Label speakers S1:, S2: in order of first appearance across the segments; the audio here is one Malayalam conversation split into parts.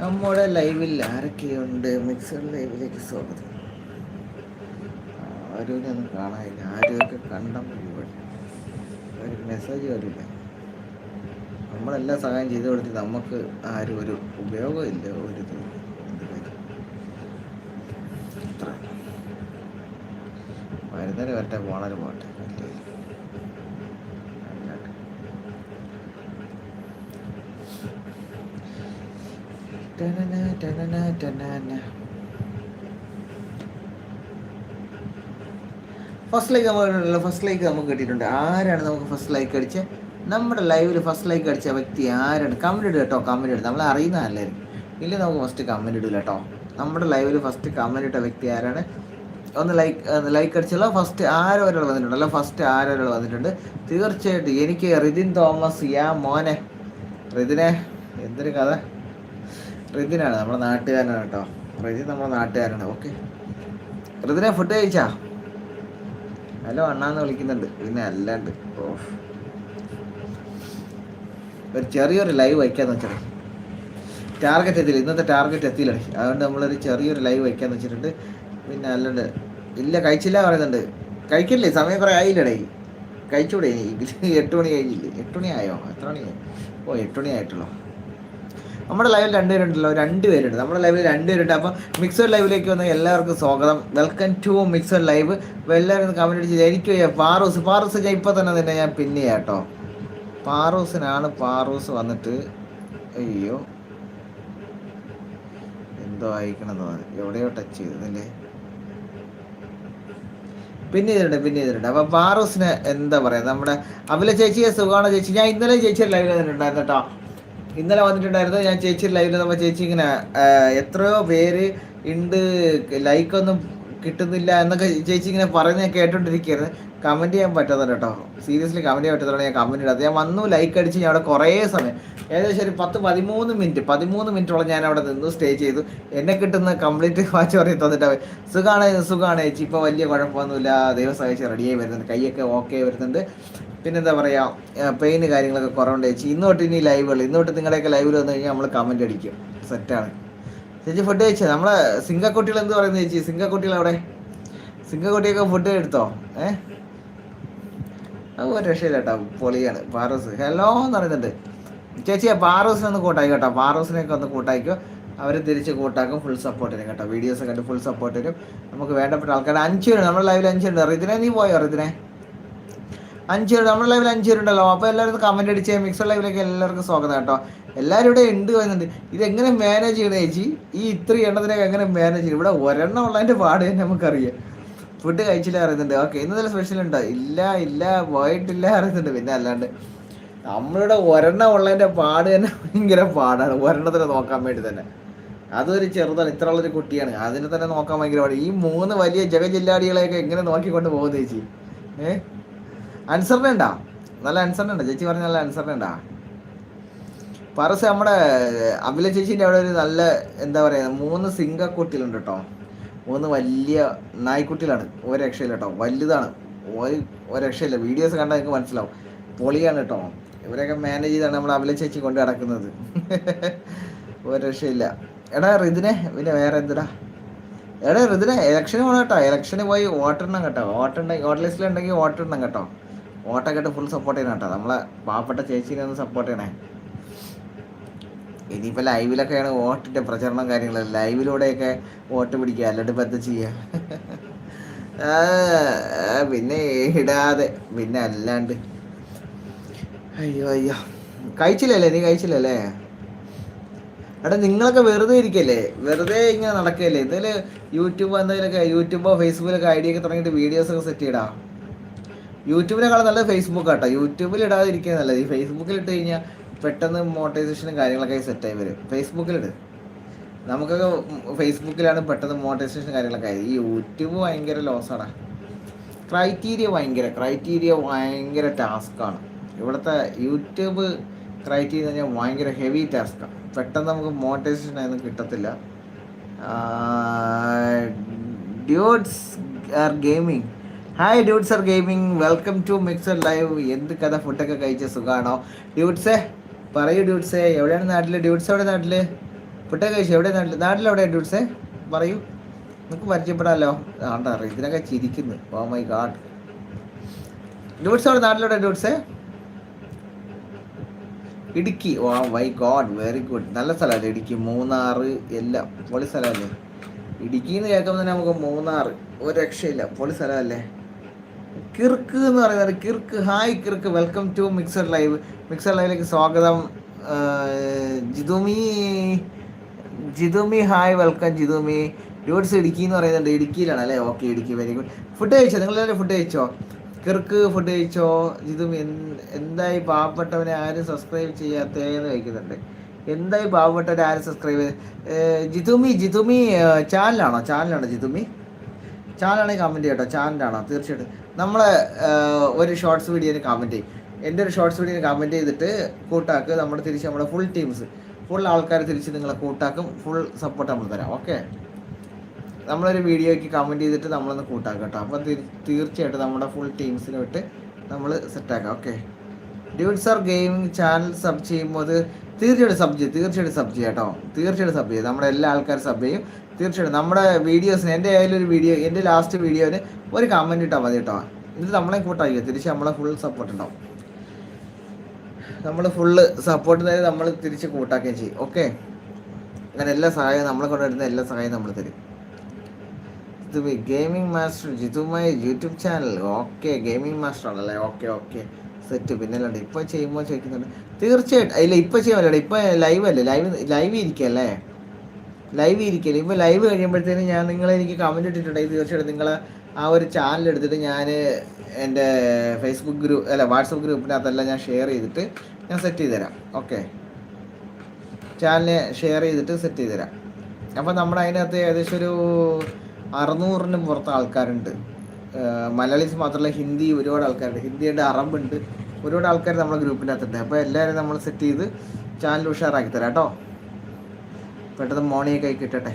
S1: നമ്മുടെ ലൈവിൽ ആരൊക്കെയുണ്ട്? മിക്സഡ് ലൈവിലേക്ക് സ്വാഗതം. ആരും ഒന്നും കാണാനില്ല. ആരോഗ്യം കണ്ടം പരിപാടി ഒരു മെസ്സേജ് വരില്ല നമ്മളെല്ലാം സഹായം ചെയ്തു കൊടുത്ത് നമുക്ക് ആരും ഒരു ഉപയോഗമില്ല ഒരു വരുന്നവരെ വരട്ടെ പോണൊരു പോട്ടെ വലിയ അല്ലാണ്ട് ടനന ടനന ടനന ഫസ്റ്റ് ലൈക്ക് നമുക്ക് ഫസ്റ്റ് ലൈക്ക് നമുക്ക് കിട്ടിയിട്ടുണ്ട്. ആരാണ് നമുക്ക് ഫസ്റ്റ് ലൈക്ക് അടിച്ച? നമ്മുടെ ലൈവിൽ ഫസ്റ്റ് ലൈക്ക് അടിച്ച വ്യക്തി ആരാണ്? കമന്റ് ഇടുക കേട്ടോ കമന്റ് ഇടുക നമ്മളെ അല്ലേ ഇല്ല നമുക്ക് ഫസ്റ്റ് കമന്റ് ഇടില്ല കേട്ടോ. നമ്മുടെ ലൈവിൽ ഫസ്റ്റ് കമന്റ് ഇട്ട വ്യക്തി ആരാണ്? ഒന്ന് ലൈക്ക് ലൈക്ക് അടിച്ചല്ലോ. ഫസ്റ്റ് ആരോ ഒരാൾ വന്നിട്ടുണ്ട് അല്ല ഫസ്റ്റ് ആരോ ഒരാൾ വന്നിട്ടുണ്ട്. തീർച്ചയായിട്ടും എനിക്ക് റിതിൻ തോമസ് യാ മോനെ. റിതിനെ എന്തൊരു കഥ. റിതിനാണ് നമ്മുടെ നാട്ടുകാരനാണ് കേട്ടോ. റിതിൻ നമ്മുടെ നാട്ടുകാരാണ് ഓക്കെ. റിതിനെ ഫുഡ് കഴിച്ചാ? ഹലോ അണ്ണാന്ന് വിളിക്കുന്നുണ്ട്. പിന്നെ അല്ലാണ്ട്. ഓ ഒരു ചെറിയൊരു ലൈവ് വയ്ക്കാന്ന് വെച്ചേ ടാർഗറ്റ് എത്തിയില്ല ഇന്നത്തെ ടാർഗറ്റ് എത്തിയില്ല. അതുകൊണ്ട് നമ്മളൊരു ചെറിയൊരു ലൈവ് വയ്ക്കാന്ന് വെച്ചിട്ടുണ്ട്. പിന്നെ അല്ലാണ്ട് ഇല്ല കഴിച്ചില്ല പറയുന്നുണ്ട്. കഴിക്കില്ലേ? സമയം കുറേ ആയില്ലടേ. കഴിച്ചൂടെ എട്ട് മണി കഴിഞ്ഞില്ലേ? എട്ട് മണി ആയോ? എത്ര മണിയായി ഓ എട്ട് മണി ആയിട്ടുള്ളൂ. നമ്മുടെ ലൈവിൽ രണ്ടുപേരുണ്ടല്ലോ രണ്ട് പേരുണ്ട്. നമ്മുടെ ലൈവിൽ രണ്ടുപേരുണ്ട് അപ്പം മിക്സർ ലൈവിലേക്ക് വന്ന എല്ലാവർക്കും സ്വാഗതം. വെൽക്കം ടു മിക്സർ ലൈവ് എല്ലാവരും കമന്റ് അടിച്ചത് എനിക്ക്. പാറൂസ് പാറൂസ് ഞാൻ ഇപ്പം തന്നെ തന്നെ ഞാൻ പിന്നെ കേട്ടോ. പാറൂസിനാണ് പാറൂസ് വന്നിട്ട് അയ്യോ. എന്തോ അയക്കണമെന്ന് എവിടെയോ ടച്ച് ചെയ്തല്ലേ പിന്നെ ചെയ്തിട്ടുണ്ട് പിന്നെ ചെയ്തിട്ടുണ്ട് അപ്പൊ പാറൂസിന് എന്താ പറയാ? നമ്മുടെ അവിലെ ചേച്ചിയെ സുഖമാണ് ചേച്ചി? ഞാൻ ഇന്നലെ ചേച്ചിയുടെ ലൈവിൽ വന്നിട്ടുണ്ടായിരുന്നു കേട്ടോ. ഇന്നലെ വന്നിട്ടുണ്ടായിരുന്നു ഞാൻ ചേച്ചി ലൈവിൽ നമ്മൾ ചേച്ചി ഇങ്ങനെ എത്രയോ പേര് ഉണ്ട് ലൈക്കൊന്നും കിട്ടുന്നില്ല എന്നൊക്കെ ചേച്ചി ഇങ്ങനെ പറയുന്നത് കേട്ടോണ്ടിരിക്കുകയായിരുന്നു. കമന്റ് ചെയ്യാൻ പറ്റുന്നില്ല കേട്ടോ. സീരിയസ്ലി കമന്റ് ചെയ്യാൻ പറ്റുന്നില്ല ഞാൻ കമന്റ് ഇടാത്തത്. ഞാൻ വന്നു ലൈക്ക് അടിച്ച് ഞാൻ അവിടെ കുറേ സമയം ഏകദേശം ഒരു പത്ത് പതിമൂന്ന് മിനിറ്റ് പതിമൂന്ന് മിനിറ്റോളം ഞാൻ അവിടെ നിന്ന് സ്റ്റേ ചെയ്തു. എന്നെ കിട്ടുന്ന കംപ്ലീറ്റ് വാച്ച് പറയും തന്നിട്ട് സുഖമാണ് സുഖമാണ് ചേച്ചി ഇപ്പോൾ വലിയ കുഴപ്പമൊന്നുമില്ല ദൈവം റെഡിയായി വരുന്നുണ്ട് കൈയൊക്കെ ഓക്കെ വരുന്നുണ്ട്. പിന്നെന്താ പറയുക പെയിന് കാര്യങ്ങളൊക്കെ കുറവുണ്ട് ചേച്ചി ഇന്ന് തൊട്ട് ഇനി ലൈവുകൾ ഇന്ന് നിങ്ങളുടെയൊക്കെ ലൈവിൽ വന്നു കഴിഞ്ഞാൽ നമ്മൾ കമന്റ് അടിക്കും. സെറ്റാണ് ചേച്ചി ഫുഡ് കഴിച്ചത് നമ്മളെ സിംഗക്കുട്ടികൾ എന്ത് പറയുന്നത് ചേച്ചി? സിംഗക്കുട്ടികൾ അവിടെ? സിംഗക്കുട്ടിയൊക്കെ ഫുഡ് എടുത്തോ? ഏ? അത് രക്ഷയില്ല കേട്ടോ പൊളിയാണ്. പാറോസ്. ഹലോ എന്ന് പറയുന്നുണ്ട്. ചേച്ചി പാറോസിനെ ഒന്ന് കൂട്ടായി കേട്ടോ. പാറോസിനെയൊക്കെ ഒന്ന് കൂട്ടായിക്കോ. അവർ തിരിച്ച് കൂട്ടാക്കും. ഫുൾ സപ്പോർട്ട് തരും കേട്ടോ. വീഡിയോസ് കണ്ട് ഫുൾ സപ്പോർട്ട് തരും. നമുക്ക് വേണ്ടപ്പെട്ട ആൾക്കാർ അഞ്ച് പേരുണ്ട്. നമ്മുടെ ലൈവിൽ അഞ്ച് പേരുണ്ട്. റിതിനെ നീ പോയോ? റിതിനെ? അഞ്ച് പേര് നമ്മുടെ ലൈവിൽ അഞ്ച് പേരുണ്ടല്ലോ. അപ്പോൾ എല്ലാവർക്കും കമന്റ് അടിച്ച് മിക്സർ ലൈവിലേക്ക് എല്ലാവർക്കും സ്വാഗതം കേട്ടോ. എല്ലാവരും ഇവിടെ ഉണ്ട് വരുന്നുണ്ട് ഇത് എങ്ങനെ മാനേജ് ചെയ്യണേ ചേച്ചി? ഈ ഇത്രയും എണ്ണത്തിനൊക്കെ എങ്ങനെ മാനേജ് ചെയ്യണം? ഇവിടെ ഒരെണ്ണം ഉള്ളതിന്റെ പാട് തന്നെ നമുക്കറിയാം. ഫുഡ് കഴിച്ചില്ല അറിയുന്നുണ്ട് ഓക്കെ ഇന്ന് നല്ല സ്പെഷ്യൽ ഉണ്ടോ? ഇല്ല ഇല്ല പോയിട്ടില്ല അറിയുന്നുണ്ട് പിന്നെ അല്ലാണ്ട് നമ്മളിവിടെ ഒരെണ്ണം ഉള്ളതിന്റെ പാട് തന്നെ ഭയങ്കര പാടാണ്. ഒരെണ്ണത്തിനെ നോക്കാൻ വേണ്ടി തന്നെ. അതൊരു ചെറുതാണ്. ഇത്ര ഉള്ളൊരു കുട്ടിയാണ്. അതിനെ തന്നെ നോക്കാൻ ഭയങ്കര പാട്. ഈ മൂന്ന് വലിയ ജഗജില്ലാടികളെയൊക്കെ എങ്ങനെ നോക്കിക്കൊണ്ട് പോകുന്നത് ചേച്ചി? ഏഹ് അനുസരണ ഉണ്ടാ? നല്ല ഉണ്ടോ. ചേച്ചി പറഞ്ഞ നല്ല അനുസരണ ഉണ്ടാ? പറസ് നമ്മുടെ അഭില ചേച്ചീന്റെ അവിടെ ഒരു നല്ല എന്താ പറയുക മൂന്ന് സിംഗക്കുട്ടികളുണ്ട് കേട്ടോ മൂന്ന് വലിയ നായ്ക്കുട്ടികളാണ്. ഒരു രക്ഷയില്ല കേട്ടോ വലുതാണ്. ഒരു ഒരു രക്ഷയില്ല വീഡിയോസ് കണ്ടാൽ നിങ്ങൾക്ക് മനസ്സിലാവും. പൊളിയാണ് കേട്ടോ ഇവരെയൊക്കെ മാനേജ് ചെയ്താണ് നമ്മൾ അഭില ചേച്ചി കൊണ്ട് നടക്കുന്നത്. ഒരു രക്ഷയില്ല എടാ റിതിനെ പിന്നെ വേറെ എന്തിടാ? എടാ റിതിനെ ഇലക്ഷന് പോകണം കേട്ടോ. ഇലക്ഷന് പോയി വോട്ടെണ്ണം കേട്ടോ. വോട്ടുണ്ടെങ്കിൽ വോട്ട് ലിസ്റ്റിലുണ്ടെങ്കിൽ വോട്ടിടണം കേട്ടോ. വോട്ടൊക്കെ ഫുൾ സപ്പോർട്ട് ചെയ്യണം കേട്ടോ. നമ്മളെ പാവപ്പെട്ട ചേച്ചിനെ ഒന്ന് സപ്പോർട്ട് ചെയ്യണേ. ഇനിയിപ്പോൾ ലൈവിലൊക്കെയാണ് വോട്ടിന്റെ പ്രചരണം കാര്യങ്ങൾ ലൈവിലൂടെയൊക്കെ വോട്ട് പിടിക്കുക അല്ലാണ്ട് ഇപ്പം എന്താ ചെയ്യുക പിന്നെ ഇടാതെ പിന്നെ അല്ലാണ്ട്. അയ്യോ അയ്യോ. കഴിച്ചില്ലല്ലേ നീ? കഴിച്ചില്ലല്ലേ? എടാ നിങ്ങളൊക്കെ വെറുതെ ഇരിക്കല്ലേ? വെറുതെ ഇങ്ങനെ നടക്കല്ലേ? ഇതിൽ യൂട്യൂബ് എന്തെങ്കിലുമൊക്കെ യൂട്യൂബോ ഫേസ്ബുക്കിലൊക്കെ ഐഡിയൊക്കെ തുടങ്ങിയിട്ട് വീഡിയോസൊക്കെ സെറ്റ് ചെയ്യടാ. യൂട്യൂബിനെക്കാളും നല്ലത് ഫേസ്ബുക്ക് ആട്ടോ. യൂട്യൂബിൽ ഇടാതിരിക്കുക നല്ലത്. ഈ ഫേസ്ബുക്കിൽ ഇട്ട് കഴിഞ്ഞാൽ പെട്ടെന്ന് മോട്ടൈസേഷനും കാര്യങ്ങളൊക്കെ സെറ്റായി വരും. ഫേസ്ബുക്കിലിട് നമുക്കൊക്കെ ഫേസ്ബുക്കിലാണ് പെട്ടെന്ന് മോട്ടൈസേഷൻ കാര്യങ്ങളൊക്കെ ആയത്. ഈ യൂട്യൂബ് ഭയങ്കര ലോസാണ് ക്രൈറ്റീരിയ ഭയങ്കര. ക്രൈറ്റീരിയ ഭയങ്കര ടാസ്ക്കാണ് ഇവിടുത്തെ യൂട്യൂബ് ക്രൈറ്റീരിയ എന്ന് പറഞ്ഞാൽ ഭയങ്കര ഹെവി ടാസ്ക്കാണ് പെട്ടെന്ന് നമുക്ക് മോട്ടൈസേഷൻ ആയിരുന്നു കിട്ടത്തില്ല. Dudes are gaming hi dudes are gaming welcome to mixer live എന്ത് കഥ? ഫുഡൊക്കെ കഴിച്ച സുഖമാണോ ഡ്യൂട്ട്സേ പറയൂ ഡ്യൂട്ട്സേ എവിടെയാണ് നാട്ടിൽ ഡ്യൂട്ട്സ് എവിടെ നാട്ടിൽ ഫുഡൊക്കെ കഴിച്ചു? എവിടെ നാട്ടിൽ നാട്ടിലെവിടെ ഡ്യൂട്ട്സേ പറയൂ. നിങ്ങൾക്ക് പരിചയപ്പെടാമല്ലോ ആണ്ടാ ഇതിനൊക്കെ ചിരിക്കുന്നു. ഓ മൈ ഗാഡ് ഡ്യൂട്ട്സ് അവിടെ നാട്ടിലെവിടെ ഡ്യൂട്ട്സേ Idukki. Oh my god very good നല്ല സ്ഥലമല്ലേ ഇടുക്കി? മൂന്നാർ എല്ലാം. പൊളി സ്ഥലമല്ലേ? ഇടുക്കി എന്ന് കേൾക്കുമ്പോൾ തന്നെ നമുക്ക് മൂന്നാർ ഒരു രക്ഷയില്ല. പൊളി സ്ഥലമല്ലേ? കിർക്ക് എന്ന് പറയുന്നത് Kirukk hi Kirukk welcome to mixer live mixer ലൈവിലേക്ക് സ്വാഗതം. Jithumi Jithumi hi welcome Jithumi. Dudes Idukki എന്ന് പറയുന്നുണ്ട്. ഇടുക്കിയിലാണ് അല്ലേ? Okay Idukki very good food കഴിച്ചോ? നിങ്ങളെല്ലാവരും ഫുഡ് കഴിച്ചോ? കിർക്ക് ഫുഡ് കഴിച്ചോ? ജിതുമി എന്ത്- എന്തായി പാവപ്പെട്ടവനെ ആരും സബ്സ്ക്രൈബ് ചെയ്യാത്തേന്ന് വയ്ക്കുന്നുണ്ട് എന്തായി പാവപ്പെട്ടവരെ ആരും സബ്സ്ക്രൈബ് ജിതുമി ജിതുമി ചാനലാണോ ചാനലാണോ ജിതുമി? ചാനലാണെങ്കിൽ കമന്റ് ചെയ്യട്ടോ. ചാനലാണോ തീർച്ചയായിട്ടും. നമ്മൾ ഒരു ഷോർട്സ് വീഡിയോയിൽ കമന്റ് ചെയ്യും. എന്റെ ഒരു ഷോർട്സ് വീഡിയോയിൽ കമന്റ് ചെയ്തിട്ട് കൂട്ടാക്ക് നമ്മൾ തിരിച്ച് നമ്മുടെ ഫുൾ ടീംസ് ഫുൾ ആൾക്കാർ തിരിച്ച് നിങ്ങളെ കൂട്ടാക്കും ഫുൾ സപ്പോർട്ട് നമ്മൾ തരാം. ഓക്കെ നമ്മളൊരു വീഡിയോയ്ക്ക് കമന്റ് ചെയ്തിട്ട് നമ്മളൊന്ന് കൂട്ടാക്കാം കേട്ടോ. അപ്പം തീർച്ചയായിട്ടും നമ്മുടെ ഫുൾ ടീംസിനെ വിട്ട് നമ്മൾ സെറ്റാക്കാം okay dudes are gaming channel sub ചെയ്യുമ്പോൾ തീർച്ചയായിട്ടും സബ് ചെയ്യും തീർച്ചയായിട്ടും സബ് ചെയ്യാം കേട്ടോ. തീർച്ചയായിട്ടും സബ് ചെയ്യും. നമ്മുടെ എല്ലാ ആൾക്കാരും സബ് ചെയ്യും. തീർച്ചയായിട്ടും നമ്മുടെ വീഡിയോസിന് എന്റെ ആയാലും ഒരു വീഡിയോ എന്റെ ലാസ്റ്റ് വീഡിയോന് ഒരു കമന്റ് ഇട്ടാൽ മതി കേട്ടോ. ഇത് നമ്മളെ കൂട്ടായിരിക്കും തിരിച്ച് നമ്മളെ ഫുൾ സപ്പോർട്ട് ഉണ്ടാവും. നമ്മൾ ഫുള്ള് സപ്പോർട്ട് തരും നമ്മൾ തിരിച്ച് കൂട്ടാക്കുകയും ചെയ്യും. ഓക്കെ അങ്ങനെ എല്ലാ സഹായവും നമ്മളെ കൊണ്ടുവരുന്ന എല്ലാ സഹായവും നമ്മൾ തരും. ഇത് gaming master ജിതുമായി YouTube channel okay gaming master ആണല്ലേ? ഓക്കെ ഓക്കെ സെറ്റ് പിന്നെ അല്ലാണ്ട് ഇപ്പൊ ചെയ്യുമ്പോൾ ചോദിക്കുന്നുണ്ട്. തീർച്ചയായിട്ടും ഇല്ല ചെയ്യാൻ ചെയ്യാമല്ലോ ഇപ്പൊ ലൈവ് അല്ലേ? ലൈവ് ലൈവ് ഇരിക്കല്ലേ? ലൈവ് ഇരിക്കല്ലേ? ഇപ്പൊ ലൈവ് കഴിയുമ്പോഴത്തേനും ഞാൻ നിങ്ങൾ എനിക്ക് കമന്റ് ഇട്ടിട്ടുണ്ടെങ്കിൽ തീർച്ചയായിട്ടും നിങ്ങൾ ആ ഒരു ചാനൽ എടുത്തിട്ട് ഞാൻ എന്റെ ഫേസ്ബുക്ക് ഗ്രൂപ്പ് അല്ല വാട്സപ്പ് ഗ്രൂപ്പിനകത്തെല്ലാം ഞാൻ ഷെയർ ചെയ്തിട്ട് ഞാൻ സെറ്റ് ചെയ്ത് തരാം ഓക്കെ ചാനൽ ഷെയർ ചെയ്തിട്ട് സെറ്റ് ചെയ്ത് തരാം അപ്പം നമ്മുടെ അതിനകത്ത് ഏകദേശം ഒരു അറുന്നൂറിന് പുറത്ത് ആൾക്കാരുണ്ട്. മലയാളീസ് മാത്രമല്ല ഹിന്ദി ഒരുപാട് ആൾക്കാരുണ്ട്. ഹിന്ദിയുടെ അറബുണ്ട് ഒരുപാട് ആൾക്കാർ നമ്മുടെ ഗ്രൂപ്പിനകത്തുണ്ട് അപ്പോൾ എല്ലാവരും നമ്മൾ സെറ്റ് ചെയ്ത് ചാനൽ ഉഷാറാക്കി തരാം കേട്ടോ. പെട്ടെന്ന് മോണിയൊക്കെ കിട്ടട്ടെ.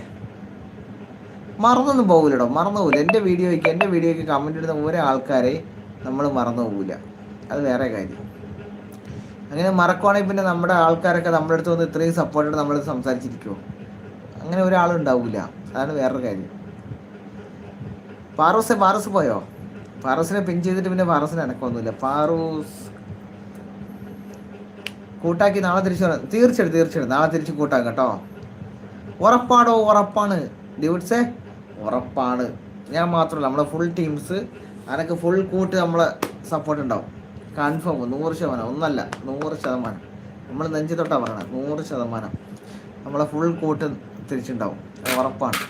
S1: മറന്നൊന്നും പോകില്ലടോ മറന്നു പോകില്ല എന്റെ വീഡിയോയ്ക്ക് എന്റെ വീഡിയോയ്ക്ക് കമന്റ് ഇടുന്ന ഓരോ ആൾക്കാരെ നമ്മൾ മറന്നു പോകില്ല അത് വേറെ കാര്യം. അങ്ങനെ മറക്കുവാണെങ്കിൽ പിന്നെ നമ്മുടെ ആൾക്കാരൊക്കെ നമ്മുടെ അടുത്ത് വന്ന് ഇത്രയും സപ്പോർട്ടായിട്ട് നമ്മൾ സംസാരിച്ചിരിക്കുമോ അങ്ങനെ ഒരാളുണ്ടാവില്ല അതാണ് വേറൊരു കാര്യം. പാറൂസ് പാറൂസ് പോയോ? പാറൂസിനെ പിൻ ചെയ്തിട്ട് പിന്നെ പാറൂസിന് അനക്കൊന്നുമില്ല പാറൂസ് കൂട്ടാക്കി നാളെ തിരിച്ചു തീർച്ചയായിട്ടും തീർച്ചയായിട്ടും. നാളെ തിരിച്ച് കൂട്ടാക്കാം കേട്ടോ. ഉറപ്പാടോ ഉറപ്പാണ്. ഡിവിഡ്സേ ഉറപ്പാണ്. ഞാൻ മാത്രമല്ല നമ്മുടെ ഫുൾ ടീംസ് അനക്ക് ഫുൾ കൂട്ട് നമ്മളെ സപ്പോർട്ട് ഉണ്ടാവും. കൺഫേം നൂറ് ശതമാനം. ഒന്നല്ല നൂറ് ശതമാനം. നമ്മൾ നെഞ്ചു തൊട്ടാണ് പറയണത്. നൂറ് ശതമാനം. നമ്മളെ ഫുൾ കൂട്ട് തിരിച്ചുണ്ടാവും. ഉറപ്പാണ്.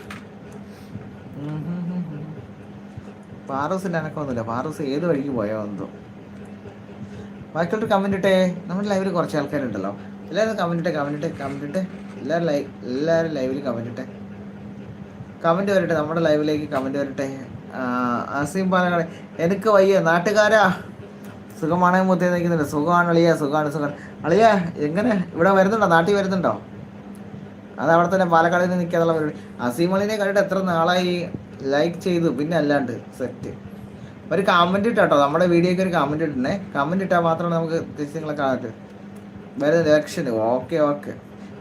S1: പാറൂസിന്റെ അനക്കമൊന്നുമില്ല പാറൂസ് ഏത് വഴിക്ക് പോയോ എന്തോ. ബാക്കിയുള്ള കമന്റ് ഇട്ടേ. നമ്മുടെ ലൈവിൽ കുറച്ച് ആൾക്കാരുണ്ടല്ലോ. എല്ലാവരും കമന്റ് ഇട്ടേ കമന്റ് ഇട്ടേ കമന്റ് ഇട്ടേ. എല്ലാവരും ലൈവ് എല്ലാവരും ലൈവിൽ കമന്റ് ഇട്ടേ. കമന്റ് വരട്ടെ നമ്മുടെ ലൈവിലേക്ക് കമന്റ് വരട്ടെ. അസീം പാലക്കാട് എനിക്ക് വയ്യ നാട്ടുകാരാ. സുഖമാണേ മുത്തേ നിൽക്കുന്നുണ്ട് സുഖമാണ് അളിയ സുഖമാണ് സുഖമാണ്. അളിയ എങ്ങനെ? ഇവിടെ വരുന്നുണ്ടോ? നാട്ടിൽ വരുന്നുണ്ടോ? അത് അവിടെ തന്നെ പാലക്കാടിൽ നിൽക്കാന്നുള്ള പരിപാടി. അസീം അളിനെ കണ്ടിട്ട് എത്ര നാളായി? ലൈക്ക് ചെയ്തു പിന്നെ അല്ലാണ്ട് സെറ്റ് ഒരു കമന്റ് ഇട്ടോ നമ്മുടെ വീഡിയോയ്ക്ക് ഒരു കമന്റ് ഇടണേ. കമന്റ് ഇട്ടാൽ മാത്രമേ നമുക്ക് തിരിച്ച് നിങ്ങളെ കാണട്ടെ വരുന്ന ഇലക്ഷൻ ഓക്കെ ഓക്കെ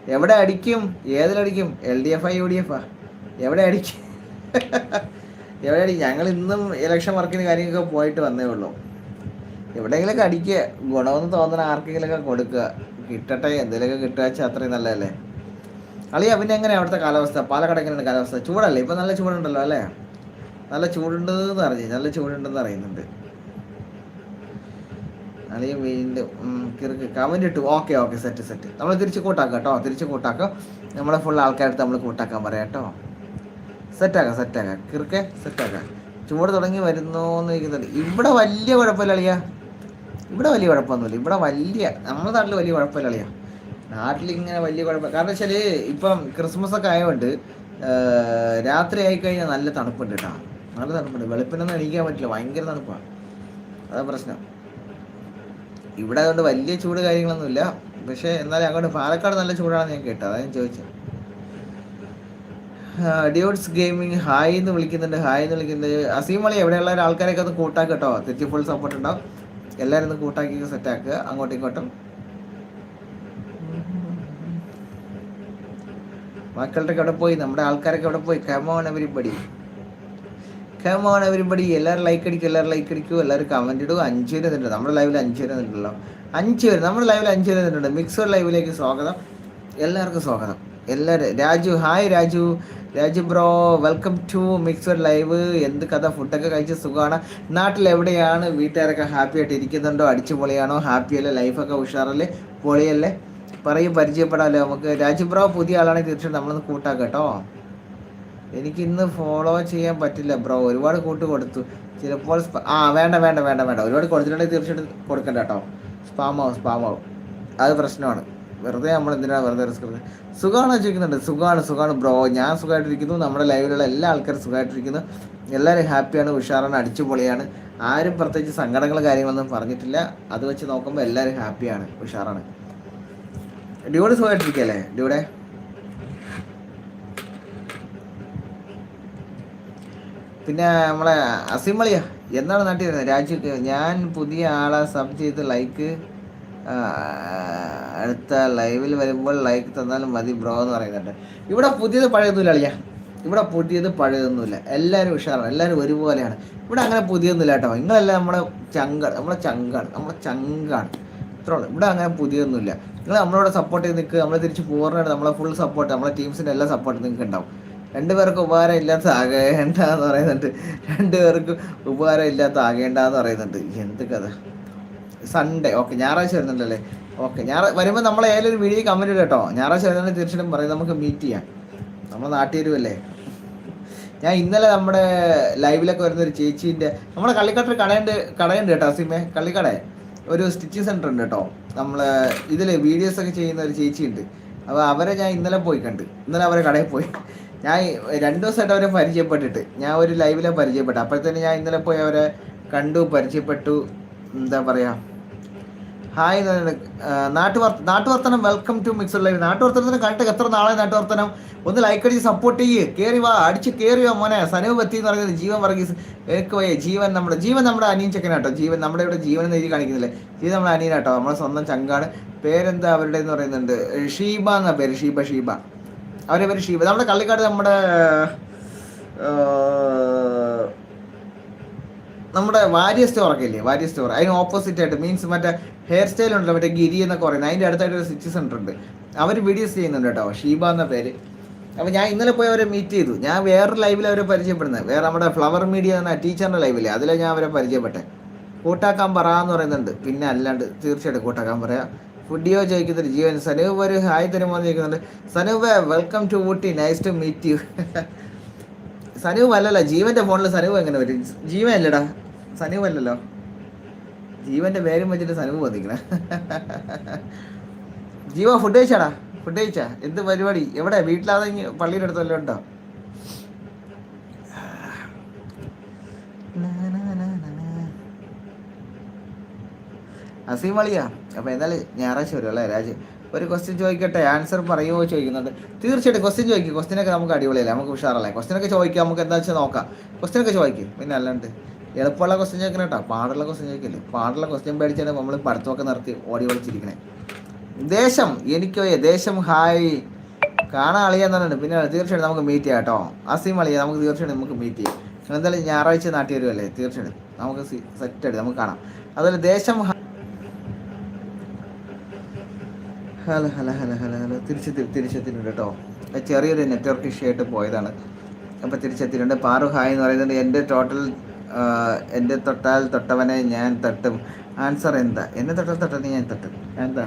S1: എവിടെ അടിക്കും? ഏതിലടിക്കും എൽ ഡി എഫ് ആ യു ഡി എഫ് ആ? എവിടെ അടിക്കും? എവിടെ അടിക്കും? ഞങ്ങൾ ഇന്നും ഇലക്ഷൻ വർക്കിന് കാര്യങ്ങളൊക്കെ പോയിട്ട് വന്നേ ഉള്ളൂ. എവിടെയെങ്കിലൊക്കെ അടിക്കുക. ഗുണമെന്ന് തോന്നുന്ന ആർക്കെങ്കിലുമൊക്കെ കൊടുക്കുക. കിട്ടട്ടെ എന്തെങ്കിലുമൊക്കെ കിട്ടുക വെച്ചാൽ അത്രയും നല്ലതല്ലേ? അളിയാ പിന്നെ എങ്ങനെയാ അവിടുത്തെ കാലാവസ്ഥ? പാലക്കാട് എങ്ങനെയാണ് കാലാവസ്ഥ? ചൂടല്ലേ? ഇപ്പം നല്ല ചൂടുണ്ടല്ലോ അല്ലേ? നല്ല ചൂടുണ്ടെന്ന് അറിഞ്ഞു നല്ല ചൂടുണ്ടെന്ന് അറിയുന്നുണ്ട് അളിയ വീണ്ടും കിറുക്ക് കമന്റ് ഇട്ടു. ഓക്കെ ഓക്കെ സെറ്റ് സെറ്റ് നമ്മൾ തിരിച്ച് കൂട്ടാക്കാം കേട്ടോ. തിരിച്ച് കൂട്ടാക്കാം. നമ്മളെ ഫുൾ ആൾക്കാരടുത്ത് നമ്മൾ കൂട്ടാക്കാൻ പറയാം കേട്ടോ. സെറ്റാക്കാം സെറ്റാക്കാം കിറുക്കെ സെറ്റാക്കാം ചൂട് തുടങ്ങി വരുന്നോന്ന് ചോദിക്കുന്നുണ്ട്. ഇവിടെ വലിയ കുഴപ്പമില്ല അളിയ. ഇവിടെ വലിയ കുഴപ്പമൊന്നുമില്ല. ഇവിടെ വലിയ നമ്മുടെ നാട്ടിൽ വലിയ കുഴപ്പമില്ല അളിയ. നാട്ടിൽ ഇങ്ങനെ വലിയ കുഴപ്പം. കാരണം വെച്ചാൽ ഇപ്പം ക്രിസ്മസ് ഒക്കെ ആയതുകൊണ്ട് രാത്രി ആയി കഴിഞ്ഞാൽ നല്ല തണുപ്പുണ്ട് കേട്ടോ നല്ല തണുപ്പുണ്ട്. വെളുപ്പിനൊന്നും എണീക്കാൻ പറ്റില്ല. ഭയങ്കര തണുപ്പാണ് അതാ പ്രശ്നം. ഇവിടെ അതുകൊണ്ട് വലിയ ചൂട് കാര്യങ്ങളൊന്നുമില്ല. പക്ഷേ എന്നാലും അങ്ങോട്ട് പാലക്കാട് നല്ല ചൂടാണെന്ന് ഞാൻ കേട്ടോ. അതാ ഞാൻ ചോദിച്ചത് ഡിയോട്സ് ഗെയിമിംഗ്. ഹായ് എന്ന് വിളിക്കുന്നുണ്ട്. ഹായ് എന്ന് വിളിക്കുന്നുണ്ട്. അസീം എവിടെയുള്ള ആൾക്കാരെയൊക്കെ ഒന്ന് കൂട്ടാക്കുക കേട്ടോ തെറ്റി ഫുൾ സപ്പോർട്ട് ഉണ്ടാവും. എല്ലാവരും ഒന്ന് കൂട്ടാക്കി സെറ്റാക്കുക. അങ്ങോട്ടും ഇങ്ങോട്ടും. മക്കളുടെ അവിടെ പോയി നമ്മുടെ ആൾക്കാരൊക്കെ അവിടെ പോയി. Come on everybody come on everybody എല്ലാവരും ലൈക്ക് അടിക്കും എല്ലാവരും ലൈക്ക് അടിക്കും. എല്ലാവരും കമന്റ് ഇടും. അഞ്ച് പേര് തന്നിട്ടുണ്ട് നമ്മുടെ ലൈവിൽ അഞ്ച് പേര് തന്നിട്ടുണ്ടല്ലോ അഞ്ച് പേര് നമ്മുടെ ലൈവിൽ അഞ്ച് പേര് തന്നിട്ടുണ്ട് മിക്സർ ലൈവിലേക്ക് സ്വാഗതം. എല്ലാവർക്കും സ്വാഗതം. എല്ലാവരും. Raju hi Raju. Raju bro welcome to mixer live എന്ത് കഥ? ഫുഡൊക്കെ കഴിച്ച് സുഖമാണ്. നാട്ടിൽ എവിടെയാണ് വീട്ടുകാരൊക്കെ ഹാപ്പി ആയിട്ട് ഇരിക്കുന്നുണ്ടോ? അടിച്ചു പൊളിയാണോ ഹാപ്പി അല്ലേ ലൈഫൊക്കെ ഉഷാറല്ലേ? പൊളിയല്ലേ? പറയും പരിചയപ്പെടാമല്ലോ നമുക്ക് രാജീവ് പുതിയ ആളാണെങ്കിൽ തീർച്ചയായിട്ടും നമ്മളൊന്ന് കൂട്ടാം കേട്ടോ. എനിക്ക് ഇന്ന് ഫോളോ ചെയ്യാൻ പറ്റില്ല ബ്രോ. ഒരുപാട് കൂട്ട് കൊടുത്തു. ചിലപ്പോൾ ആ വേണ്ട വേണ്ട വേണ്ട വേണ്ട. ഒരുപാട് കൊടുത്തിട്ടുണ്ടെങ്കിൽ തീർച്ചയായിട്ടും കൊടുക്കണ്ട കേട്ടോ. സ്പാമാവും സ്പാമാവും അത് പ്രശ്നമാണ്. വെറുതെ നമ്മൾ എന്തിനാണ് വെറുതെ റിസ്ക് എടുക്കുന്നത്? സുഖമാണോ ചോദിക്കുന്നുണ്ട്. സുഖമാണ് സുഖമാണ് ബ്രോ. ഞാൻ സുഖമായിട്ടിരിക്കുന്നു. നമ്മുടെ ലൈവിലുള്ള എല്ലാ ആൾക്കാരും സുഖമായിട്ടിരിക്കുന്നു. എല്ലാവരും ഹാപ്പിയാണ് ഉഷാറാണ് അടിച്ചുപൊളിയാണ്. ആരും പ്രത്യേകിച്ച് സങ്കടങ്ങൾ കാര്യങ്ങളൊന്നും പറഞ്ഞിട്ടില്ല. അത് വെച്ച് നോക്കുമ്പോൾ എല്ലാവരും ഹാപ്പിയാണ് ഉഷാറാണ്. ഡ്യൂടെ സുഖമായിട്ടിരിക്കല്ലേ? ഡ്യൂടെ? പിന്നെ നമ്മളെ അസിമളിയ എന്താണ് നാട്ടിൽ വരുന്നത്? രാജ്യക്ക് ഞാൻ പുതിയ ആളെ സബ് ചെയ്ത് ലൈക്ക് അടുത്ത ലൈവിൽ വരുമ്പോൾ ലൈക്ക് തന്നാലും മതി ബ്രോ എന്ന് പറയുന്നുണ്ട്. ഇവിടെ പുതിയത് പഴയതൊന്നുമില്ല അളിയ. ഇവിടെ പുതിയത് പഴയതൊന്നുമില്ല. എല്ലാവരും ഉഷാറാണ്. എല്ലാവരും ഒരുപോലെയാണ്. ഇവിടെ അങ്ങനെ പുതിയൊന്നുമില്ല കേട്ടോ. നിങ്ങളെല്ലാം നമ്മുടെ ചങ്കാണ്. നമ്മളെ ചങ്കാണ്. നമ്മളെ ചങ്കാണ്. ഇത്രേ ഉള്ളൂ ഇവിടെ അങ്ങനെ പുതിയൊന്നുമില്ല നിങ്ങൾ നമ്മളോട് സപ്പോർട്ട് ചെയ്ത് നിൽക്കുക നമ്മളെ തിരിച്ച് പൂർണമായിട്ട് നമ്മളെ ഫുൾ സപ്പോർട്ട് നമ്മളെ ടീംസിന്റെ എല്ലാ സപ്പോർട്ട് നിങ്ങൾക്ക് ഉണ്ടാവും. രണ്ടുപേർക്ക് ഉപകാരം ഇല്ലാത്ത ആകേണ്ട എന്ന് പറയുന്നുണ്ട്. രണ്ടുപേർക്ക് ഉപകാരം ഇല്ലാത്ത ആകേണ്ട എന്ന് പറയുന്നുണ്ട്. എന്ത് കഥ? സൺഡേ ഓക്കെ ഞായറാഴ്ച വരുന്നുണ്ടല്ലേ? ഓക്കെ ഞായറാ വരുമ്പോൾ നമ്മളെ ഏതൊരു വീഡിയോ കമന്റ് കേട്ടോ. ഞായറാഴ്ച വരുന്നുണ്ടെങ്കിൽ തീർച്ചയായിട്ടും പറയും. നമുക്ക് മീറ്റ് ചെയ്യാം. നമ്മൾ നാട്ടിൽ വരുമല്ലേ ഞാൻ ഇന്നലെ നമ്മുടെ ലൈവിലൊക്കെ വരുന്ന ഒരു ചേച്ചീന്റെ നമ്മുടെ കള്ളിക്കട്ടർ കടയുണ്ട് കടയുണ്ട് കേട്ടോ സിമേ. കള്ളിക്കട. ഒരു സ്റ്റിച്ചിങ് സെന്റർ ഉണ്ട് കേട്ടോ. നമ്മൾ ഇതിൽ വീഡിയോസ് ഒക്കെ ചെയ്യുന്ന ഒരു ചേച്ചിയുണ്ട്. അപ്പോൾ അവരെ ഞാൻ ഇന്നലെ പോയി കണ്ട്. ഇന്നലെ അവരെ കടയിൽ പോയി. ഞാൻ രണ്ട് ദിവസമായിട്ട് അവരെ പരിചയപ്പെട്ടിട്ട്. ഞാൻ ഒരു ലൈവിലെ പരിചയപ്പെട്ടു. അപ്പോഴത്തേന് ഞാൻ ഇന്നലെ പോയി അവരെ കണ്ടു പരിചയപ്പെട്ടു. എന്താ പറയുക ഹായ് നാട്ടുവർത്ത നാട്ടുവർത്തനം വെൽക്കം ടു മിക്സർ ലൈവ് നാട്ടുവർത്തനത്തിന് കണ്ടിട്ട് എത്ര നാളെ നാട്ടുവർത്തനം? ഒന്ന് ലൈക്ക് അടിച്ച് സപ്പോർട്ട് ചെയ്യ്. കയറി വാ അടിച്ച് കയറി വാ മോനെ. സനവ് എത്തി എന്ന് പറയുന്നത് ജീവൻ വർഗീസ് എനിക്ക് ജീവൻ നമ്മുടെ ജീവൻ നമ്മുടെ അനിയൻ ചെക്കനാട്ടോ. ജീവൻ നമ്മുടെ ഇവിടെ ജീവൻ എന്ന് എഴുതി കാണിക്കുന്നില്ലേ? ജീവൻ നമ്മുടെ അനിയനാട്ടോ. നമ്മുടെ സ്വന്തം ചങ്കാണ് പേരെന്താ അവരുടെ എന്ന് പറയുന്നുണ്ട്? ഷീബ എന്ന പേര്. ഷീബ ഷീബ. അവരെ പേര് ഷീബ. നമ്മുടെ കള്ളിക്കാട് നമ്മുടെ നമ്മുടെ വാരിയ ഇല്ലേ വാരിയ സ്റ്റോർ അതിന് ഓപ്പോസിറ്റ് ആയിട്ട് മീൻസ് മറ്റേ ഹെയർ സ്റ്റൈൽ ഉണ്ടല്ലോ മറ്റേ ഗിരി എന്നൊക്കെ പറയുന്നത്. അതിന്റെ അടുത്തായിട്ട് ഒരു സിറ്റി സെന്റർ ഉണ്ട് അവർ വീഡിയോസ് ചെയ്യുന്നുണ്ട് കേട്ടോ ഷീബ എന്ന പേര്. അപ്പോൾ ഞാൻ ഇന്നലെ പോയി അവരെ മീറ്റ് ചെയ്തു. ഞാൻ വേറൊരു ലൈവിൽ അവരെ പരിചയപ്പെടുന്നത്. വേറെ നമ്മുടെ ഫ്ലവർ മീഡിയ എന്ന ടീച്ചറിന്റെ ലൈവിൽ അതിലെ ഞാൻ അവരെ പരിചയപ്പെട്ടെ. കൂട്ടാക്കാൻ പറ എന്ന് പറയുന്നുണ്ട്. പിന്നെ അല്ലാണ്ട് തീർച്ചയായിട്ടും കൂട്ടാക്കാൻ പറയാം. ഫുഡിയോ ചോദിക്കുന്നുണ്ട്. ജീവൻ സനൂപ് ഒരു ഹായ് തരുമോ എന്ന് ചോദിക്കുന്നുണ്ട്. Sanoob welcome to Ooty. Nice to meet you Sanoop അല്ലല്ലോ ജീവന്റെ ഫോണിൽ സനൂപ് എങ്ങനെ വരും? ജീവൻ അല്ലടാ സനൂപ് അല്ലല്ലോ. ജീവന്റെ പേരും വെച്ചിട്ട് സനൂപ് വന്നിക്കണ ജീവ ഫുഡ് കഴിച്ചാടാ? ഫുഡ് കഴിച്ചാ? എന്ത് പരിപാടി? എവിടെ? വീട്ടിലാതെ പള്ളിയുടെ അടുത്ത് വല്ലതും ഉണ്ടോ? അസീം അളിയാ. അപ്പൊ എന്നാലും ഞായറാഴ്ച വരും അല്ലേ രാജ്? ഒരു ക്വസ്റ്റ്യൻ ചോദിക്കട്ടെ ആൻസർ പറയുമോ ചോദിക്കുന്നുണ്ട് തീർച്ചയായിട്ടും ക്വസ്റ്റ്യൻ ചോദിക്കും. ക്വസ്റ്റ്യനൊക്കെ നമുക്ക് അടിപൊളിയല്ലേ? നമുക്ക് ഉഷാറല്ലേ? ക്വസ്റ്റ്യനൊക്കെ ചോദിക്കാം. നമുക്ക് എന്താ വെച്ചാൽ നോക്കാം. ക്വസ്റ്റ്യനൊക്കെ ചോദിക്കും. പിന്നെ അല്ലാണ്ട് എളുപ്പമുള്ള ക്വസ്റ്റ്യൻ ചോദിക്കണം കേട്ടോ പാടുള്ള ക്വസ്റ്റ്യൻ ചോദിക്കില്ലേ? പാടുള്ള ക്വസ്റ്റ്യൻ പേടിച്ചാണ് നമ്മൾ പഠിത്തമൊക്കെ നിർത്തി ഓടി ഒളിച്ചിരിക്കണേ ദേശം എനിക്കോ ദേശം ഹായ്. കാണാൻ അളിയാന്നുണ്ട് പിന്നെ തീർച്ചയായിട്ടും നമുക്ക് മീറ്റ് ചെയ്യാം കേട്ടോ അസീം അളിയ നമുക്ക് തീർച്ചയായിട്ടും നമുക്ക് മീറ്റ് ചെയ്യാം. എന്തായാലും ഞായറാഴ്ച നാട്ടിൽ വരുമല്ലേ തീർച്ചയായിട്ടും. നമുക്ക് സെറ്റ് ആയിട്ട് നമുക്ക് കാണാം. അതുപോലെ ദേശം hello hello hello hello hello. തിരിച്ചെത്തി തിരിച്ചെത്തിയിട്ടുണ്ട് കേട്ടോ. ചെറിയൊരു നെറ്റ്വർക്ക് ഇഷ്യൂ ആയിട്ട് പോയതാണ്. അപ്പോൾ തിരിച്ചെത്തിയിട്ടുണ്ട്. പാറു ഹായ് എന്ന് പറയുന്നത് എന്റെ ടോട്ടൽ എന്റെ തൊട്ടാൽ തൊട്ടവനെ ഞാൻ തട്ടും. ആൻസർ എന്താ? എന്നെ തൊട്ടാൽ തൊട്ടവനെ ഞാൻ തട്ടും. എന്താ?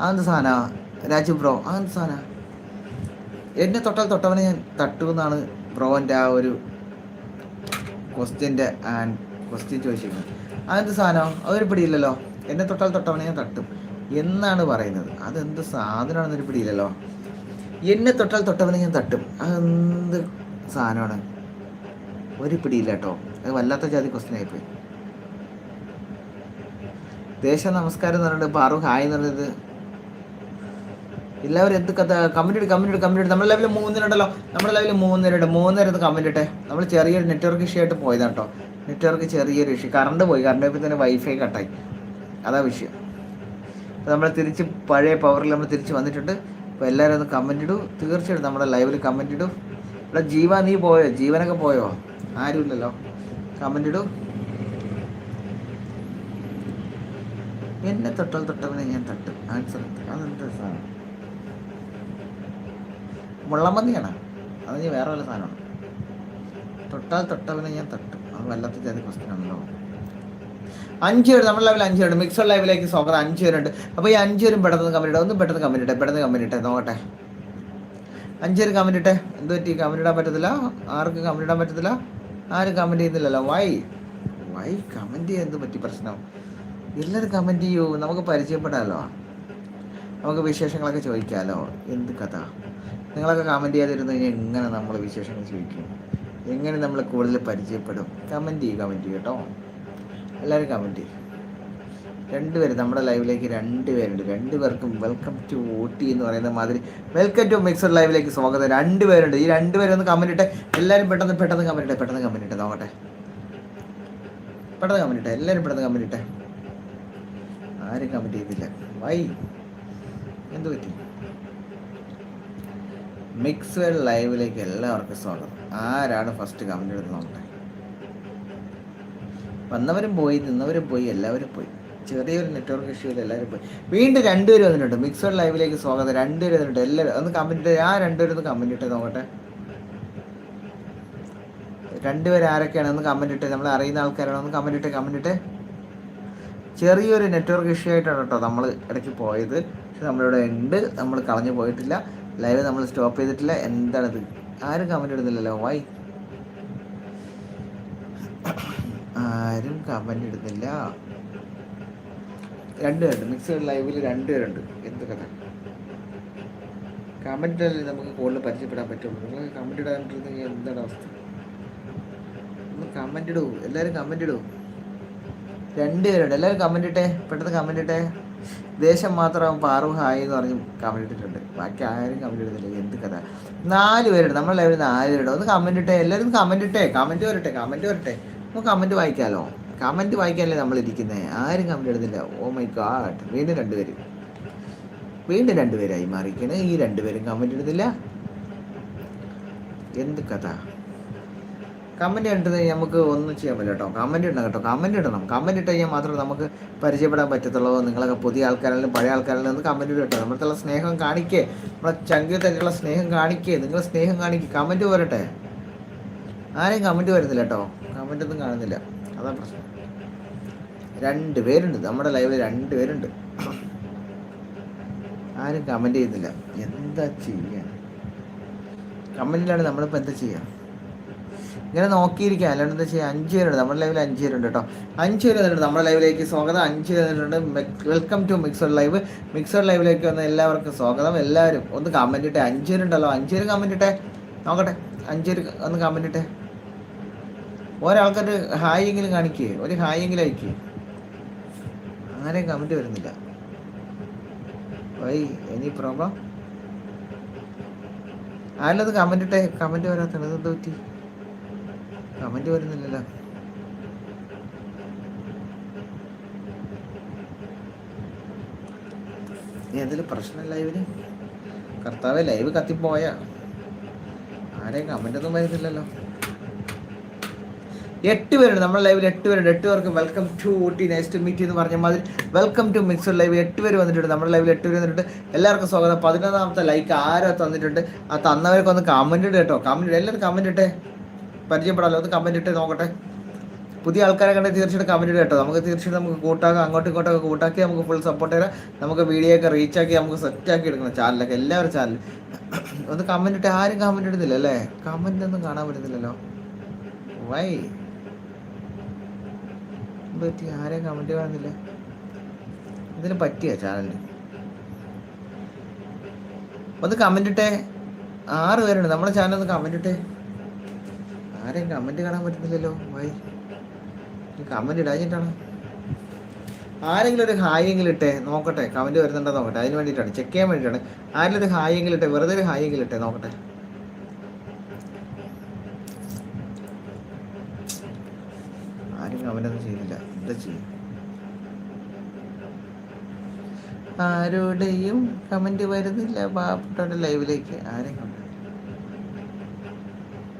S1: അതെന്ത് സാധന? രാജു ബ്രോ അതെന്ത് സാധന? എന്നെ തൊട്ടാൽ തൊട്ടവനെ ഞാൻ തട്ടും എന്നാണ് ബ്രോന്റെ ആ ഒരു ക്വസ്റ്റ്യന്റെ ക്വസ്റ്റ്യൻ ചോദിച്ചിരിക്കുന്നത്. അതെന്ത് സാധനം? അതൊരു പിടിയില്ലല്ലോ. എന്നെ തൊട്ടാൽ തൊട്ടവനെ ഞാൻ തട്ടും. എന്നാണ് പറയുന്നത്? അതെന്ത് സാധനമാണെന്നൊരു പിടിയില്ലല്ലോ. എന്നെ തൊട്ടാൽ തൊട്ടവനെ ഞാൻ തട്ടും. അതെന്ത് സാധനമാണ്? ഒരു പിടിയില്ല കേട്ടോ. അത് വല്ലാത്ത ജാതി ക്വസ്റ്റ്യൻ ആയിപ്പോയി. ദേശ നമസ്കാരം എന്ന് പറഞ്ഞിട്ട് പാറു ഹായ് എന്ന് പറഞ്ഞത് എല്ലാവരും എന്ത് കഥ? കമന്റ് കമന്റ് ഇട്ട് നമ്മുടെ ലെവലിൽ മൂന്നിനുണ്ടല്ലോ നമ്മുടെ ലെവലിൽ മൂന്നിനുണ്ട് മൂന്നിരത്ത് കമന്റ് ഇട്ടെ. നമ്മൾ ചെറിയൊരു നെറ്റ്വർക്ക് ഇഷ്യൂ ആയിട്ട് പോയതാണ് കേട്ടോ. നെറ്റ്വർക്ക് ചെറിയൊരു ഇഷ്യൂ കറണ്ട് പോയി. കറണ്ട് പോയപ്പോൾ തന്നെ വൈഫൈ കട്ടായി അതാ വിഷയം. നമ്മൾ തിരിച്ച് പഴയ പവറിൽ നമ്മൾ തിരിച്ച് വന്നിട്ടുണ്ട്. അപ്പോൾ എല്ലാവരും ഒന്ന് കമന്റ് ഇടൂ. തീർച്ചയായിട്ടും നമ്മുടെ ലൈവിൽ കമന്റ് ഇടൂ. ഇവിടെ ജീവ നീ പോയോ? ജീവനൊക്കെ പോയോ? ആരുമില്ലല്ലോ. കമന്റ് ഇടൂ. എന്നെ തൊട്ടൽ തൊട്ടവനെ ഞാൻ തട്ടും. ആൻസർ അതെന്താ സാധനം? മുള്ളമന്തിയാണ് അത് നീ വേറെ വല്ല സാധനമാണ്. തൊട്ടാൽ തൊട്ടവനെ ഞാൻ തട്ടും. അത് വല്ലാത്ത ജാതി ക്വസ്റ്റ്യൻ ആണല്ലോ അഞ്ച് പേര് നമ്മുടെ ലെവൽ അഞ്ച് പേരുണ്ട്. മിക്സഡ് ലൈവിലേക്ക് സ്വാഗതം. അഞ്ച് പേരുണ്ട്. അപ്പോൾ ഈ അഞ്ച് പേരും പെട്ടെന്ന് ഇട്ടെ ഒന്ന് പെട്ടെന്ന് ഇട്ടെ പെട്ടെന്ന് ഇട്ടെ. നോക്കട്ടെ. അഞ്ച് പേര് കമന്റ് ഇട്ടെ. എന്ത് പറ്റി? കമ്പനി ഇടാൻ പറ്റത്തില്ല? ആർക്ക് കമന്റ് ഇടാൻ പറ്റത്തില്ല? ആരും കമന്റ് ചെയ്യുന്നില്ലല്ലോ. വൈ വൈ കമന്റ് ചെയ്യാൻ എന്ത് പറ്റി? പ്രശ്നം? എല്ലാവരും കമന്റ് ചെയ്യൂ. നമുക്ക് പരിചയപ്പെടാമല്ലോ നമുക്ക് വിശേഷങ്ങളൊക്കെ ചോദിക്കാമല്ലോ എന്ത് കഥ? നിങ്ങളൊക്കെ കമന്റ് ചെയ്യാതിരുന്നു കഴിഞ്ഞാൽ എങ്ങനെ നമ്മൾ വിശേഷങ്ങൾ ചോദിക്കും? എങ്ങനെ നമ്മൾ കൂടുതൽ പരിചയപ്പെടും? കമന്റ് ചെയ്യും കമന്റ് ചെയ്യും കേട്ടോ. എല്ലാവരും കമന്റ് ചെയ്യും. പേര് നമ്മുടെ ലൈവിലേക്ക് രണ്ട് പേരുണ്ട് രണ്ടുപേർക്കും വെൽക്കം ടു ഊട്ടി എന്ന് പറയുന്ന മാതിരി വെൽക്കം ടു മിക്സർ ലൈവിലേക്ക് സ്വാഗതം. രണ്ട് പേരുണ്ട് ഈ രണ്ടുപേരും ഒന്ന് കമന്റ് ഇട്ടെ എല്ലാവരും പെട്ടെന്ന് പെട്ടെന്ന് കമന്റ് ഇട്ടെ പെട്ടെന്ന് കമന്റ് ഇട്ടെ നോക്കട്ടെ. പെട്ടെന്ന് കമന്റ് ഇട്ടെ എല്ലാവരും പെട്ടെന്ന് കമന്റ് ഇട്ടെ. ആരും കമന്റ് ചെയ്തില്ല. വൈ. എന്ത് പറ്റി? മിക്സ് ലൈവിലേക്ക് എല്ലാവർക്കും സ്വാഗതം. ആരാണ് ഫസ്റ്റ് കമന്റ് ഇടുന്നത് നോക്കട്ടെ. വന്നവരും പോയി നിന്നവരും പോയി എല്ലാവരും പോയി. ചെറിയൊരു നെറ്റ്വർക്ക് ഇഷ്യൂവിൽ എല്ലാവരും പോയി. വീണ്ടും രണ്ടുപേരും വന്നിട്ടുണ്ട്. മിക്സഡ് ലൈവിലേക്ക് സ്വാഗതം. രണ്ടുപേരും വന്നിട്ടുണ്ട്. എല്ലാവരും ഒന്ന് കമന്റ് ആ രണ്ടുപേരും ഒന്ന് കമന്റ് ഇട്ടേ നോക്കട്ടെ. രണ്ടുപേരും ആരൊക്കെയാണ്? ഒന്ന് കമന്റ് ഇട്ടേ നമ്മൾ അറിയുന്ന ആൾക്കാരാണ്. ഒന്ന് കമന്റ് ഇട്ടേ കമന്റ് ഇട്ടേ. ചെറിയൊരു നെറ്റ്വർക്ക് ഇഷ്യൂ ആയിട്ടാണ് കേട്ടോ നമ്മൾ ഇടയ്ക്ക് പോയത്. പക്ഷെ നമ്മളിവിടെ ഉണ്ട്. നമ്മൾ കളഞ്ഞു പോയിട്ടില്ല. ലൈവ് നമ്മൾ സ്റ്റോപ്പ് ചെയ്തിട്ടില്ല. എന്താണിത്? ആരും കമന്റ് ഇടുന്നില്ലല്ലോ. വൈ ആരും കമന്റ് ഇടുന്നില്ല. രണ്ടുപേരുണ്ട് മിക്സഡ് ലൈവിൽ രണ്ടുപേരുണ്ട് എന്ത് കഥ? കമന്റ് അല്ലേ നമുക്ക് കൂടുതൽ പരിചയപ്പെടാൻ പറ്റുള്ളൂ നിങ്ങൾ കമന്റ് ഇടാണ്ടിരുന്നെങ്കിൽ എന്താണ് അവസ്ഥ? ഒന്ന് കമന്റ് ഇടൂ. എല്ലാവരും കമന്റ് ഇടൂ. രണ്ടുപേരുണ്ട് എല്ലാവരും കമന്റ് ഇട്ടേ. പെട്ടെന്ന് കമന്റ് ഇട്ടേ. ദേശം മാത്രം പാറു ഹായ് എന്ന് പറഞ്ഞ് കമന്റ് ഇട്ടിട്ടുണ്ട്. ബാക്കി ആരും കമന്റ് ഇടുന്നില്ല. എന്ത് കഥ? നാല് പേരുണ്ട്. നമ്മളെ നാല് പേരുണ്ട്. ഒന്ന് കമന്റ് ഇട്ടേ. എല്ലാവരും കമന്റ് ഇട്ടേ. കമന്റ് വരട്ടെ. കമന്റ് വരട്ടെ. നമുക്ക് കമന്റ് വായിക്കാമല്ലോ കമന്റ് വായിക്കാനല്ലേ നമ്മൾ ഇരിക്കുന്നത് ആരും കമന്റ് എടുത്തില്ല ഓ മൈ ഗാഡ് വീണ്ടും രണ്ടുപേര്. വീണ്ടും രണ്ടുപേരായി മാറിക്കണേ ഈ രണ്ടുപേരും കമന്റ് എടുത്തില്ല എന്ത് കഥ? കമന്റ് ഇട്ടത് നമുക്ക് ഒന്നും ചെയ്യാൻ പറ്റില്ല കേട്ടോ. കമന്റ് ഇടണം കേട്ടോ. കമന്റ് ഇടണം. കമന്റ് ഇട്ട് കഴിഞ്ഞാൽ മാത്രമേ നമുക്ക് പരിചയപ്പെടാൻ പറ്റത്തുള്ളൂ. നിങ്ങളൊക്കെ പുതിയ ആൾക്കാരെല്ലാം പഴയ ആൾക്കാരെല്ലാം ഒന്ന് കമന്റ് ഇട്ടോ കേട്ടോ. നമ്മളത്തുള്ള സ്നേഹം കാണിക്കേ. നമ്മളെ ചങ്കിൽ തന്നെയുള്ള സ്നേഹം കാണിക്കേ. നിങ്ങൾ സ്നേഹം കാണിക്കേ. കമന്റ് പോരട്ടെ? ആരെയും കമന്റ് വരുന്നില്ല കേട്ടോ. കമന്റ് ഒന്നും കാണുന്നില്ല. അതാണ് പ്രശ്നം. രണ്ട് പേരുണ്ട്. നമ്മുടെ ലൈവിൽ രണ്ട് പേരുണ്ട്. ആരും കമന്റ് ചെയ്യുന്നില്ല. എന്താ ചെയ്യാൻ? കമന്റിലാണ് നമ്മളിപ്പോൾ എന്താ ചെയ്യുക ഇങ്ങനെ നോക്കിയിരിക്കുക അല്ലാണ്ട് എന്താ ചെയ്യുക അഞ്ച് പേരുണ്ട്. നമ്മുടെ ലൈവിൽ അഞ്ച് പേരുണ്ട് കേട്ടോ. അഞ്ച് പേര് വന്നിട്ടുണ്ട് നമ്മുടെ ലൈവിലേക്ക് സ്വാഗതം. അഞ്ച് പേര് വന്നിട്ടുണ്ട്. Welcome to mixed live mixed ലൈവിലേക്ക് വന്ന എല്ലാവർക്കും സ്വാഗതം. എല്ലാവരും ഒന്ന് കമന്റ് ഇട്ടേ. അഞ്ച് പേരുണ്ടല്ലോ. അഞ്ച് പേര് കമന്റ് ഇട്ടേ. നോക്കട്ടെ. അഞ്ച് പേര് ഒന്ന് കമന്റ് ഇട്ടേ. ഒരാൾക്കൊരു ഹായ് എങ്കിലും കാണിക്കേ ഒരു ഹായ് എങ്കിലും അയക്കേ. ആരെയും കമന്റ് വരുന്നില്ല. വൈ എനി പ്രോബ്ലം ആരല്ലത് കമന്റ് ഇട്ടേ? കമന്റ് വരാത്തത് എന്താ പറ്റി? കമന്റ് വരുന്നില്ലല്ലോ. ഏതെങ്കിലും പ്രശ്നം ലൈവിന് കർത്താവ് ലൈവ് കത്തിപ്പോയ. ആരെയും കമന്റ് ഒന്നും വരുന്നില്ലല്ലോ. എട്ട് പേരുണ്ട്. നമ്മുടെ ലൈവിൽ എട്ട് പേരുണ്ട്. എട്ട് പേർക്ക് welcome to Ooty nice to meet എന്ന് പറഞ്ഞ മാതിരി വെൽക്കം ടു മിക്സർ ലൈവ് എട്ട് പേര് വന്നിട്ടുണ്ട്. നമ്മുടെ ലൈവിൽ എട്ട് പേര് വന്നിട്ടുണ്ട്. എല്ലാവർക്കും സ്വാഗതം. പതിനൊന്നാമത്തെ ലൈക്ക് ആരോ തന്നിട്ടുണ്ട്. ആ തന്നവർക്ക് ഒന്ന് കമന്റ് ഇട്ട് കേട്ടോ. കമന്റ് ഇട്ട് എല്ലാവരും കമന്റ് ഇട്ടേ. പരിചയപ്പെടാമല്ലോ ഒന്ന് കമന്റ് ഇട്ട് നോക്കട്ടെ. പുതിയ ആൾക്കാരെ കണ്ടെ തീർച്ചയായിട്ടും കമന്റ് ഇടുക കേട്ടോ. നമുക്ക് തീർച്ചയായിട്ടും നമുക്ക് കൂട്ടാക്കാം. അങ്ങോട്ടും ഇങ്ങോട്ടൊക്കെ കൂട്ടാക്കി നമുക്ക് ഫുൾ സപ്പോർട്ട് തരാം നമുക്ക് വീഡിയോ ഒക്കെ റീച്ച് ആക്കി നമുക്ക് സെറ്റ് ആക്കി എടുക്കണം. ചാനലൊക്കെ എല്ലാവരും ചാനൽ ഒന്ന് കമന്റ് ഇട്ട്. ആരും കമന്റ് ഇടുന്നില്ല അല്ലേ കമന്റ് ഒന്നും കാണാൻ പറ്റുന്നില്ലല്ലോ. വൈ പറ്റി ആരെയും കമന്റ് കാണുന്നില്ല. ഇതിന് പറ്റിയ ചാനലിന് ഒന്ന് കമന്റ് ഇട്ടേ. ആറ് പേരുണ്ട്. നമ്മുടെ ചാനൽ ഒന്ന് കമന്റ് ഇട്ടേ. ആരെയും കമന്റ് കാണാൻ പറ്റുന്നില്ലല്ലോ. വൈ. കമന്റ് ഇടാഞ്ഞിട്ടാണ്. ആരെങ്കിലും ഒരു ഹായ് എങ്കിലും ഇട്ടേ. നോക്കട്ടെ. കമന്റ് വരുന്നുണ്ടോ നോക്കട്ടെ. അതിന് വേണ്ടിയിട്ടാണ്. ചെക്ക് ചെയ്യാൻ വേണ്ടിയിട്ടാണ്. ആരെങ്കിലും ഒരു ഹായ് എങ്കിലും ഇട്ടെ. വെറുതെ ഒരു ഹായ് എങ്കിലും ഇട്ടെ. നോക്കട്ടെ ആരും കമന്റ് ഒന്നും ചെയ്യുന്നില്ല എന്താ ചെയ്യും ആരുടെയും കമന്റ് വരുന്നില്ല. പാവപ്പെട്ടവരുടെ ലൈവിലേക്ക് ആരെയും കൊണ്ട്